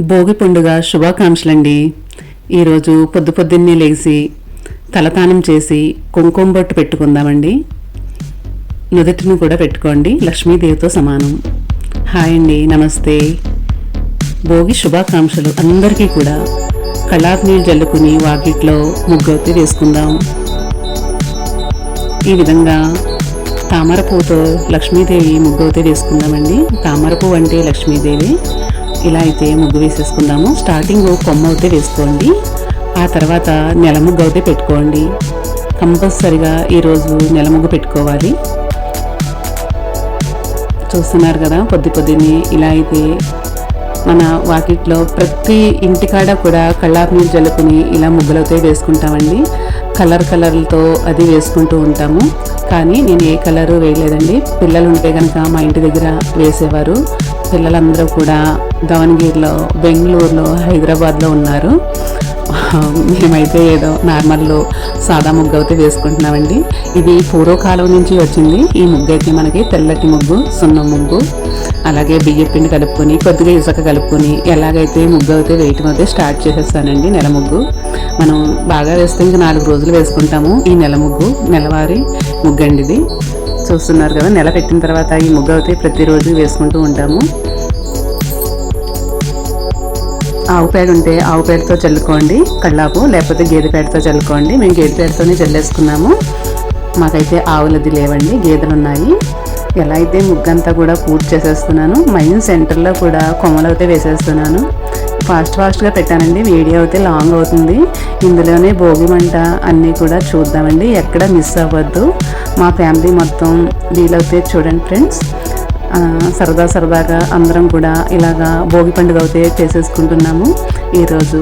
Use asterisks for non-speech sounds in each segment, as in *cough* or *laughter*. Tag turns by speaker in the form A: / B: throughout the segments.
A: భోగి పండుగ శుభాకాంక్షలండి. ఈరోజు పొద్దు పొద్దున్నే లేచి తలతానం చేసి కుంకుమ బొట్టు పెట్టుకుందామండి. నుదుటిని కూడా పెట్టుకోండి. లక్ష్మీదేవితో సమానం. హాయ్ అండి. నమస్తే. భోగి శుభాకాంక్షలు అందరికీ కూడా కళాపు నీళ్ళు జల్లుకుని వాకిట్లో ముగ్గొత్తి వేసుకుందాం. ఈ విధంగా తామర పువ్వుతో లక్ష్మీదేవి ముగ్గు వేసుకుందామండి. తామర పువ్వు అంటే లక్ష్మీదేవి. ఇలా అయితే ముగ్గు వేసేసుకుందాము. స్టార్టింగ్ కొమ్మ అయితే వేసుకోండి. ఆ తర్వాత నెల ముగ్గు అయితే పెట్టుకోండి. కంపల్సరిగా ఈరోజు నెల ముగ్గు పెట్టుకోవాలి. చూస్తున్నారు కదా పొద్దు పొద్దున్నే ఇలా అయితే మన వాకిట్లో ప్రతి ఇంటికాడ కూడా కళ్ళాపు నీళ్ళు జల్లుకుని ఇలా ముగ్గులతో వేసుకుంటామండి. కలర్ కలర్లతో అది వేసుకుంటూ ఉంటాము. కానీ నేను ఏ కలరు వేయలేదండి. పిల్లలు ఉంటే కనుక మా ఇంటి దగ్గర వేసేవారు. పిల్లలందరూ కూడా దావణగిరిలో బెంగళూరులో హైదరాబాద్లో ఉన్నారు. మేమైతే ఏదో నార్మల్లో సాదా ముగ్గు అయితే వేసుకుంటున్నామండి. ఇది పూర్వకాలం నుంచి వచ్చింది. ఈ ముగ్గు అయితే మనకి తెల్లటి ముగ్గు సున్నం ముగ్గు అలాగే బియ్యం పిండి కలుపుకొని కొద్దిగా ఇసుక కలుపుకొని ఎలాగైతే ముగ్గు అయితే వేయటం అయితే స్టార్ట్ చేసేస్తానండి నెల ముగ్గు. మనం బాగా వేస్తే ఇంకా నాలుగు రోజులు వేసుకుంటాము. ఈ నెల ముగ్గు నెలవారి ముగ్గు అండి ఇది. చూస్తున్నారు కదా నెల పెట్టిన తర్వాత ఈ ముగ్గు అయితే ప్రతిరోజు వేసుకుంటూ ఉంటాము. ఆవు పేడ ఉంటే ఆవు పేడతో చల్లుకోండి కళ్ళాపు లేకపోతే గేదె పేడతో చల్లుకోండి. మేము గేదె పేడతోనే చల్లేసుకున్నాము. మాకైతే ఆవులది లేవండి గేదెలు ఉన్నాయి ఎలా అయితే ముగ్గంతా కూడా పూర్తి చేసేస్తున్నాను మైన్ సెంటర్లో కూడా కొమ్మలు అయితే వేసేస్తున్నాను. ఫాస్ట్ ఫాస్ట్గా పెట్టానండి. వీడియో అయితే లాంగ్ అవుతుంది. ఇందులోనే భోగి మంట అన్నీ కూడా చూద్దామండి. ఎక్కడ మిస్ అవ్వద్దు. మా ఫ్యామిలీ మొత్తం వీలైతే చూడండి ఫ్రెండ్స్. సరదా సరదాగా అందరం కూడా ఇలాగా భోగి పండుగ అయితే చేసేసుకుంటున్నాము ఈరోజు.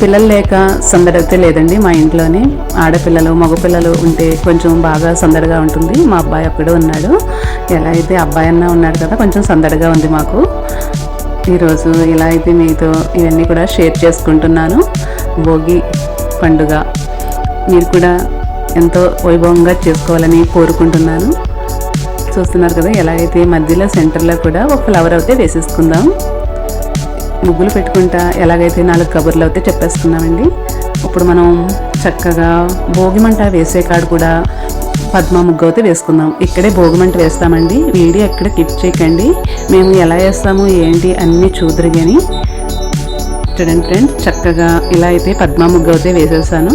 A: పిల్లలు లేక సందడి అయితే లేదండి మా ఇంట్లోనే. ఆడపిల్లలు మగపిల్లలు ఉంటే కొంచెం బాగా సందడిగా ఉంటుంది. మా అబ్బాయి అక్కడే ఉన్నాడు. ఎలా అయితే అబ్బాయి అన్న ఉన్నాడు కదా కొంచెం సందడిగా ఉంది మాకు. ఈరోజు ఇలా అయితే మీతో ఇవన్నీ కూడా షేర్ చేసుకుంటున్నాను. భోగి పండుగ. మీరు కూడా ఎంతో వైభవంగా చేసుకోవాలని కోరుకుంటున్నాను. చూస్తున్నారు కదా ఎలాగైతే మధ్యలో సెంటర్లో కూడా ఒక ఫ్లవర్ అయితే వేసేసుకుందాం. ముగ్గులు పెట్టుకుంటా ఎలాగైతే నాలుగు కబుర్లు అయితే చెప్పేసుకున్నామండి ఇప్పుడు మనం చక్కగా భోగిమంట వేసే కాడ కూడా పద్మ ముగ్గు అయితే వేసుకుందాం. ఇక్కడే భోగిమంట వేస్తామండి. వీడియో ఎక్కడ కిప్ చేయకండి. మేము ఎలా వేస్తాము ఏంటి అన్నీ చూద్దరు కానీ చూడండి ఫ్రెండ్స్ చక్కగా ఇలా అయితే పద్మ ముగ్గు అయితే వేసేసాను.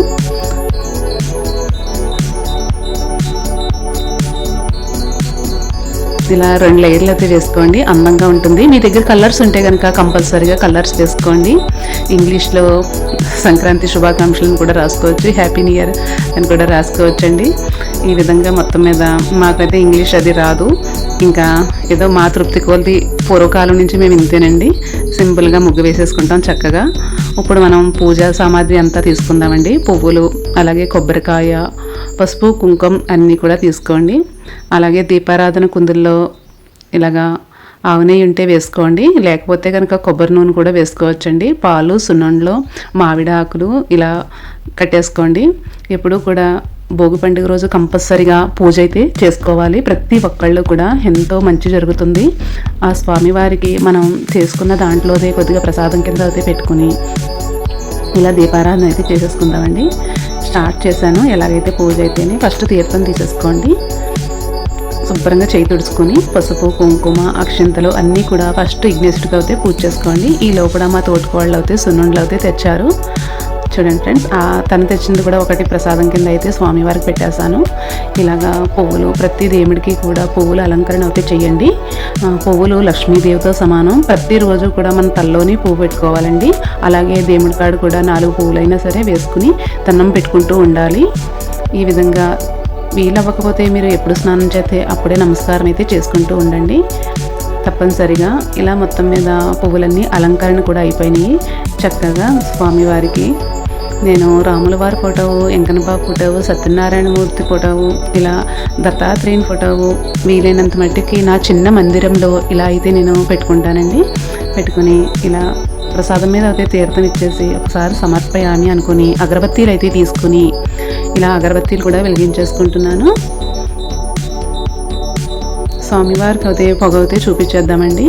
A: ఇలా రెండు లేయర్లు అయితే వేసుకోండి. అందంగా ఉంటుంది. మీ దగ్గర కలర్స్ ఉంటే కనుక కంపల్సరీగా కలర్స్ వేసుకోండి. ఇంగ్లీష్లో సంక్రాంతి శుభాకాంక్షలను కూడా రాసుకోవచ్చు. హ్యాపీ న్యూ ఇయర్ అని కూడా రాసుకోవచ్చండి. ఈ విధంగా మొత్తం మీద మాకైతే ఇంగ్లీష్ అది రాదు. ఇంకా ఏదో మా తృప్తి కొలది పూర్వకాలం నుంచి మేము ఇంతేనండి. సింపుల్గా ముగ్గు వేసేసుకుంటాం చక్కగా. ఇప్పుడు మనం పూజా సామాగ్రి అంతా తీసుకుందామండి. పువ్వులు అలాగే కొబ్బరికాయ పసుపు కుంకుమ అన్నీ కూడా తీసుకోండి. అలాగే దీపారాధన కుందుల్లో ఇలాగా ఆవు నెయ్యి ఉంటే వేసుకోండి. లేకపోతే కనుక కొబ్బరి నూనె కూడా వేసుకోవచ్చండి. పాలు సున్నంలో మామిడి ఆకులు ఇలా కట్టేసుకోండి. ఎప్పుడూ కూడా భోగి పండుగ రోజు కంపల్సరిగా పూజ అయితే చేసుకోవాలి. ప్రతి ఒక్కళ్ళు కూడా ఎంతో మంచి జరుగుతుంది. ఆ స్వామివారికి మనం చేసుకున్న దాంట్లోనే కొద్దిగా ప్రసాదం కింద అయితే పెట్టుకుని ఇలా దీపారాధన అయితే చేసేసుకుందామండి. స్టార్ట్ చేశాను. ఎలాగైతే పూజ అయితేనే ఫస్ట్ తీర్థం తీసేసుకోండి. శుభ్రంగా చేయి తుడుచుకొని పసుపు కుంకుమ అక్షంతలు అన్నీ కూడా ఫస్ట్ ఇగ్నేస్ట్గా అయితే పూజ చేసుకోండి. ఈ లోపల మా తోటికోళ్ళు అయితే సున్నుండలు అయితే తెచ్చారు. చూడండి ఫ్రెండ్స్. తను తెచ్చింది కూడా ఒకటి ప్రసాదం కింద అయితే స్వామివారికి పెట్టేశాను. ఇలాగా పువ్వులు ప్రతి దేవుడికి కూడా పువ్వుల అలంకరణ అయితే చేయండి. పువ్వులు లక్ష్మీదేవితో సమానం. ప్రతిరోజు కూడా మన తల్లోని పువ్వు పెట్టుకోవాలండి. అలాగే దేవుడి కాడు కూడా నాలుగు పువ్వులైనా సరే వేసుకుని తన్నం పెట్టుకుంటూ ఉండాలి. ఈ విధంగా వీలవ్వకపోతే మీరు ఎప్పుడు స్నానం చేస్తే అప్పుడే నమస్కారం అయితే చేసుకుంటూ ఉండండి. తప్పనిసరిగా ఇలా మొత్తం మీద పువ్వులన్నీ అలంకరణ కూడా అయిపోయినాయి. చక్కగా స్వామివారికి నేను రాముల వారి photo Venkannababu photo Satyanarayana Murthy photo ఇలా దత్తాత్రేయుని ఫోటో వీలైనంత మట్టికి నా చిన్న మందిరంలో ఇలా అయితే నేను పెట్టుకుంటానండి. పెట్టుకుని ఇలా ప్రసాదం మీద అయితే తీర్థం ఇచ్చేసి ఒకసారి సమర్పయామి అనుకుని అగరబత్తీలు అయితే తీసుకుని ఇలా అగరబత్తీలు కూడా వెలిగించేసుకుంటున్నాను. స్వామివారికి అయితే పొగ అయితే చూపించేద్దామండి.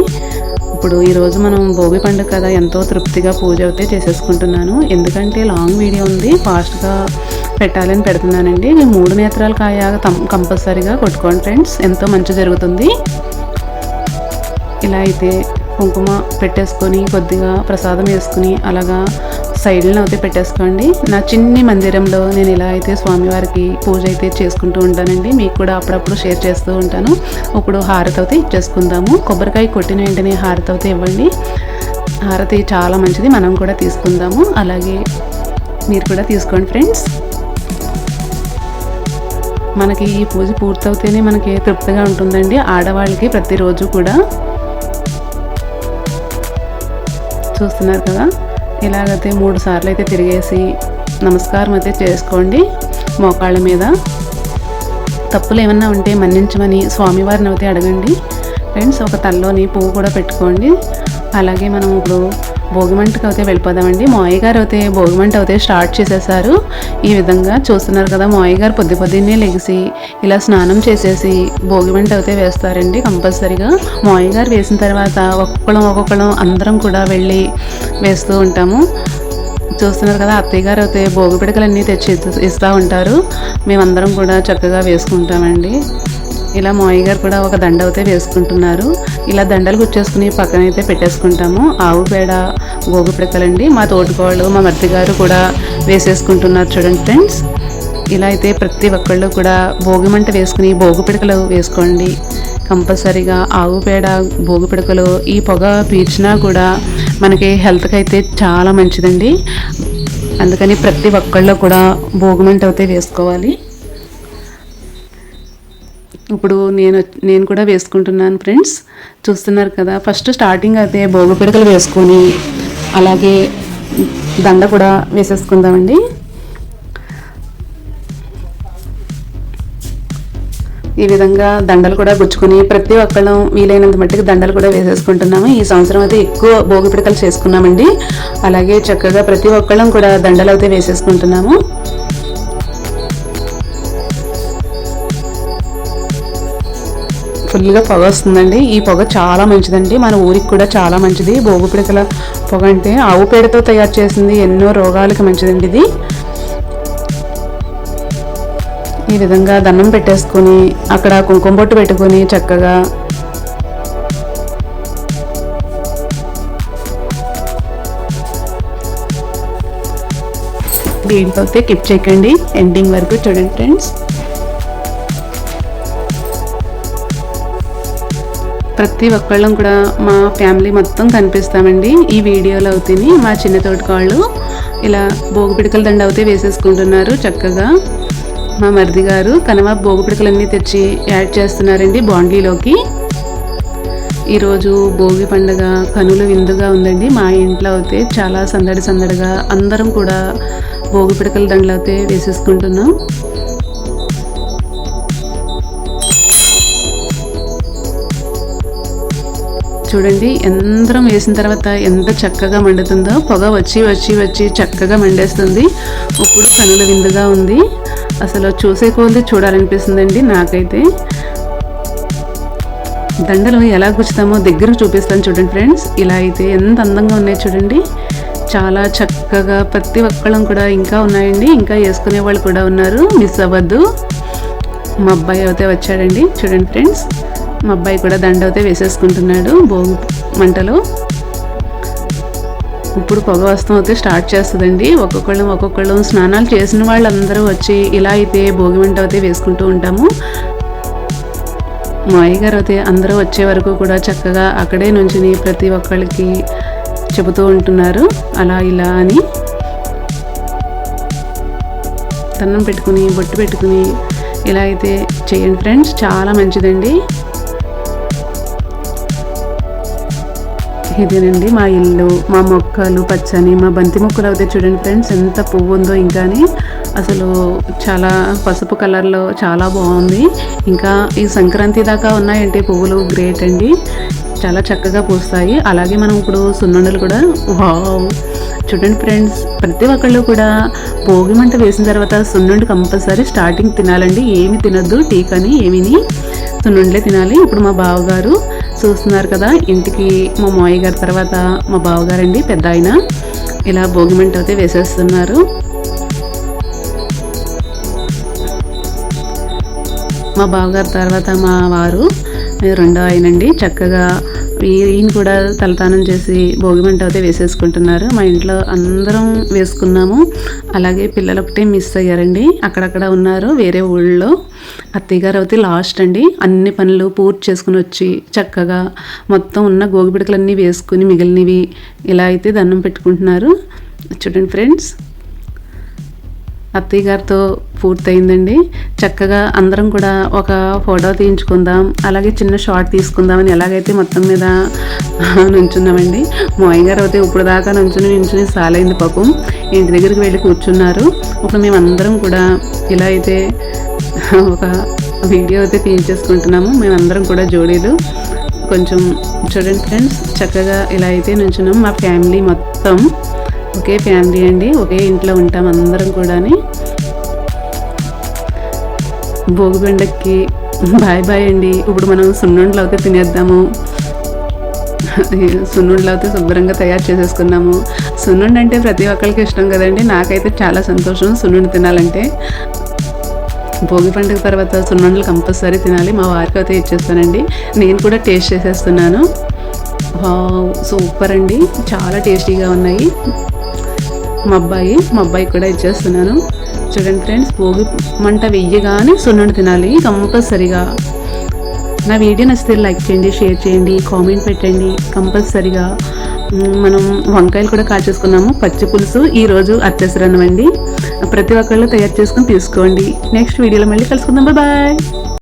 A: ఇప్పుడు ఈరోజు మనం భోగి పండుగ కదా ఎంతో తృప్తిగా పూజ అయితే చేసేసుకుంటున్నాను. ఎందుకంటే లాంగ్ వీడియో ఉంది ఫాస్ట్గా పెట్టాలని పెడుతున్నానండి. మీ మూడు నేత్రాలు కాయ కంపల్సరీగా కొట్టుకోండి ఫ్రెండ్స్ ఎంతో మంచి జరుగుతుంది. ఇలా అయితే కుంకుమ పెట్టేసుకొని కొద్దిగా ప్రసాదం వేసుకుని అలాగా సైడ్లో అయితే పెట్టేసుకోండి. నా చిన్ని మందిరంలో నేను ఇలా అయితే స్వామివారికి పూజ అయితే చేసుకుంటూ ఉంటానండి. మీకు కూడా అప్పుడప్పుడు షేర్ చేస్తూ ఉంటాను. ఇప్పుడు హారతి అయితే ఇచ్చేసుకుందాము. కొబ్బరికాయ కొట్టిన వెంటనే హారతి అయితే ఇవ్వండి. హారతి చాలా మంచిది. మనం కూడా తీసుకుందాము. అలాగే మీరు కూడా తీసుకోండి ఫ్రెండ్స్. మనకి ఈ పూజ పూర్తవుతేనే మనకి తృప్తిగా ఉంటుందండి. ఆడవాళ్ళకి ప్రతిరోజు కూడా. చూస్తున్నారు కదా? ఇలాగైతే మూడు సార్లు అయితే తిరిగేసి నమస్కారం అయితే చేసుకోండి. మోకాళ్ళ మీద తప్పులు ఏమన్నా ఉంటే మన్నించమని స్వామివారిని అయితే అడగండి. ఫ్రెండ్స్ ఒక తల్లోని పువ్వు కూడా పెట్టుకోండి. అలాగే మనం ఇప్పుడు భోగిమంటకి అయితే వెళ్ళిపోదామండి. మావయ్య గారు అయితే భోగిమంట అయితే స్టార్ట్ చేసేసారు. ఈ విధంగా చూస్తున్నారు కదా మావయ్య గారు పొద్దు పొద్దున్నే లెగిసి ఇలా స్నానం చేసేసి భోగిమంట అయితే వేస్తారండి కంపల్సరీగా. మావయ్య గారు వేసిన తర్వాత ఒక్కొక్కళ్ళం ఒక్కొక్కళ్ళం అందరం కూడా వెళ్ళి వేస్తూ ఉంటాము. చూస్తున్నారు కదా అత్తయ్య గారు అయితే భోగి పిడకలన్నీ తెచ్చి ఇస్తూ ఉంటారు. మేమందరం కూడా చక్కగా వేసుకుంటామండి. ఇలా మావయ్య గారు కూడా ఒక దండ అయితే వేసుకుంటున్నారు. ఇలా దండలు గుచ్చేసుకుని పక్కన అయితే పెట్టేసుకుంటాము. ఆవు పేడ గోగు పిడకలండి మా తోటికోళ్ళు మా మర్తి గారు కూడా వేసేసుకుంటున్నారు చూడండి ఫ్రెండ్స్. ఇలా అయితే ప్రతి ఒక్కళ్ళు కూడా భోగి మంట వేసుకుని భోగి పిడకలు వేసుకోండి. కంపల్సరీగా ఆవు పేడ భోగి పిడకలు ఈ పొగ పీల్చినా కూడా మనకి హెల్త్కి అయితే చాలా మంచిదండి. అందుకని ప్రతి ఒక్కళ్ళు కూడా భోగిమంట అయితే వేసుకోవాలి. ఇప్పుడు నేను నేను కూడా వేసుకుంటున్నాను ఫ్రెండ్స్. చూస్తున్నారు కదా ఫస్ట్ స్టార్టింగ్ అయితే భోగ పిడకలు వేసుకొని అలాగే దండ కూడా వేసేసుకుందామండి. ఈ విధంగా దండలు కూడా గుచ్చుకొని ప్రతి ఒక్కళ్ళం వీలైనంత మట్టికి దండలు కూడా వేసేసుకుంటున్నాము. ఈ సంవత్సరం అయితే ఎక్కువ భోగి పిడకలు చేసుకున్నామండి. అలాగే చక్కగా ప్రతి ఒక్కళ్ళం కూడా దండలు అయితే వేసేసుకుంటున్నాము. ఫుల్గా పొగ వస్తుందండి. ఈ పొగ చాలా మంచిదండి. మన ఊరికి కూడా చాలా మంచిది. భోగు పిడకల పొగ అంటే ఆవు పేడతో తయారు చేసింది. ఎన్నో రోగాలకు మంచిదండి ఇది. ఈ విధంగా దండం పెట్టేసుకొని అక్కడ కుంకుమ బొట్టు పెట్టుకొని చక్కగా దీంతో అయితే కిప్ చేయకండి. ఎండింగ్ వరకు చూడండి ఫ్రెండ్స్ ప్రతి ఒక్కళ్ళం కూడా మా ఫ్యామిలీ మొత్తం కనిపిస్తామండి. ఈ వీడియోలో అవుతుంది మా చిన్న తోటికాళ్ళు ఇలా భోగు పిడకల దండ అయితే వేసేసుకుంటున్నారు చక్కగా. మా మరిది గారు కనవ భోగు పిడకలన్నీ తెచ్చి యాడ్ చేస్తున్నారండి బాండీలోకి. ఈరోజు భోగి పండుగ కనులు విందుగా ఉందండి. మా ఇంట్లో అయితే చాలా సందడి సందడిగా అందరం కూడా భోగి పిడకల దండలు అయితే వేసేసుకుంటున్నాం. చూడండి. యంత్రం వేసిన తర్వాత ఎంత చక్కగా మండుతుందో పొగ వచ్చి వచ్చి వచ్చి చక్కగా మండేస్తుంది. ఇప్పుడు కనుల విందుగా ఉంది. అసలు చూసే కొద్ది చూడాలనిపిస్తుందండి నాకైతే. దండలు ఎలా గుచ్చుతామో దగ్గర చూపిస్తాను చూడండి ఫ్రెండ్స్. ఇలా అయితే ఎంత అందంగా ఉన్నాయి చూడండి. చాలా చక్కగా ప్రతి ఒక్కళ్ళం కూడా ఇంకా ఉన్నాయండి. ఇంకా వేసుకునే వాళ్ళు కూడా ఉన్నారు. మిస్ అవ్వద్దు. మా అబ్బాయి అయితే వచ్చాడండి. చూడండి ఫ్రెండ్స్. మా అబ్బాయి కూడా దండవుతే అయితే వేసేసుకుంటున్నాడు భోగి మంటలో. ఇప్పుడు పొగ వస్తం అయితే స్టార్ట్ చేస్తుందండి. ఒక్కొక్కళ్ళం ఒక్కొక్కళ్ళం స్నానాలు చేసిన వాళ్ళందరూ వచ్చి ఇలా అయితే భోగి మంట అయితే వేసుకుంటూ ఉంటాము. మా అయ్యగారు అయితే అందరూ వచ్చే వరకు కూడా చక్కగా అక్కడే నుంచి ప్రతి ఒక్కళ్ళకి చెబుతూ ఉంటున్నారు. అలా ఇలా అని. తన్నం పెట్టుకుని బొట్టు పెట్టుకుని ఇలా అయితే చేయండి ఫ్రెండ్స్. చాలా మంచిదండి. ఇదేనండి మా ఇల్లు మా మొక్కలు పచ్చని మా బంతి మొక్కలు అయితే చూడండి ఫ్రెండ్స్. ఎంత పువ్వు ఉందో ఇంకాని. అసలు చాలా పసుపు కలర్లో చాలా బాగుంది. ఇంకా ఈ సంక్రాంతి దాకా ఉన్నాయంటే పువ్వులు గ్రేట్ అండి. చాలా చక్కగా పూస్తాయి. అలాగే మనం ఇప్పుడు సున్నుండలు కూడా వావ్. చూడండి ఫ్రెండ్స్ ప్రతి ఒక్కళ్ళు కూడా భోగి మంట వేసిన తర్వాత సున్నుండి కంపల్సరీ స్టార్టింగ్ తినాలండి. ఏమి తినద్దు టీ కానీ ఏమిని సున్నుండలే తినాలి. ఇప్పుడు మా బావగారు చూస్తున్నారు కదా ఇంటికి మా మావయ్య గారి తర్వాత మా బావగారండి పెద్ద ఆయన. ఇలా భోగిమంట అయితే వేసేస్తున్నారు. మా బావగారి తర్వాత మా వారు రెండో ఆయనండి. చక్కగా ఈయన కూడా తలతానం చేసి భోగిమంట అయితే వేసేసుకుంటున్నారు. మా ఇంట్లో అందరం వేసుకున్నాము. అలాగే పిల్లలు ఒకటే మిస్ అయ్యారండి. అక్కడక్కడ ఉన్నారు వేరే ఊళ్ళో. అత్తయ్య గారు అయితే లాస్ట్ అండి. అన్ని పనులు పూర్తి చేసుకుని వచ్చి చక్కగా మొత్తం ఉన్న గోగి పిడకలన్నీ వేసుకుని మిగిలినవి ఇలా అయితే దండం పెట్టుకుంటున్నారు. చూడండి ఫ్రెండ్స్. అత్తయ్య గారితో పూర్తయిందండి. చక్కగా అందరం కూడా ఒక ఫోటో తీయించుకుందాం అలాగే చిన్న షార్ట్ తీసుకుందామని ఎలాగైతే మొత్తం మీద *laughs* నుంచున్నామండి. మోయ్ గారు అయితే ఇప్పుడు దాకా నుంచుని నుంచుని సాలైంది పాపం. ఇంటి దగ్గరికి వెళ్ళి కూర్చున్నారు. ఇప్పుడు మేమందరం కూడా ఇలా అయితే *laughs* ఒక వీడియో అయితే తీయించేసుకుంటున్నాము. మేమందరం కూడా జోడీలు. కొంచెం చూడండి ఫ్రెండ్స్ చక్కగా ఇలా అయితే నుంచున్నాం. మా ఫ్యామిలీ మొత్తం ఒకే ఫ్యామిలీ అండి ఒకే ఇంట్లో ఉంటాం అందరం కూడాని. భోగి పండక్కి బాయ్ బాయ్ అండి. ఇప్పుడు మనం సున్నుండలు అయితే తినేద్దాము. సున్నుండలు అయితే శుభ్రంగా తయారు చేసేసుకున్నాము. సున్నుండి అంటే ప్రతి ఒక్కరికి ఇష్టం కదండి. నాకైతే చాలా సంతోషం సున్నుండి తినాలంటే. భోగి పండుగ తర్వాత సున్నుండలు కంపల్సరీ తినాలి. మా వారికి అయితే ఇచ్చేస్తానండి. నేను కూడా టేస్ట్ చేసేస్తున్నాను. సూపర్ అండి. చాలా టేస్టీగా ఉన్నాయి. మా అబ్బాయి మా అబ్బాయి కూడా ఇచ్చేస్తున్నాను చూడండి ఫ్రెండ్స్ భోగి మంట వెయ్యగానే సున్నుండి తినాలి. కంపల్సరిగా నా వీడియో నచ్చితే లైక్ చేయండి షేర్ చేయండి కామెంట్ పెట్టండి. కంపల్సరిగా మనం వంకాయలు కూడా కాచేసుకున్నాము. పచ్చి పులుసు ఈరోజు అత్యవసరం అండి. ప్రతి ఒక్కళ్ళు తయారు చేసుకుని తీసుకోండి. నెక్స్ట్ వీడియోలో మళ్ళీ కలుసుకుందాం. బాయ్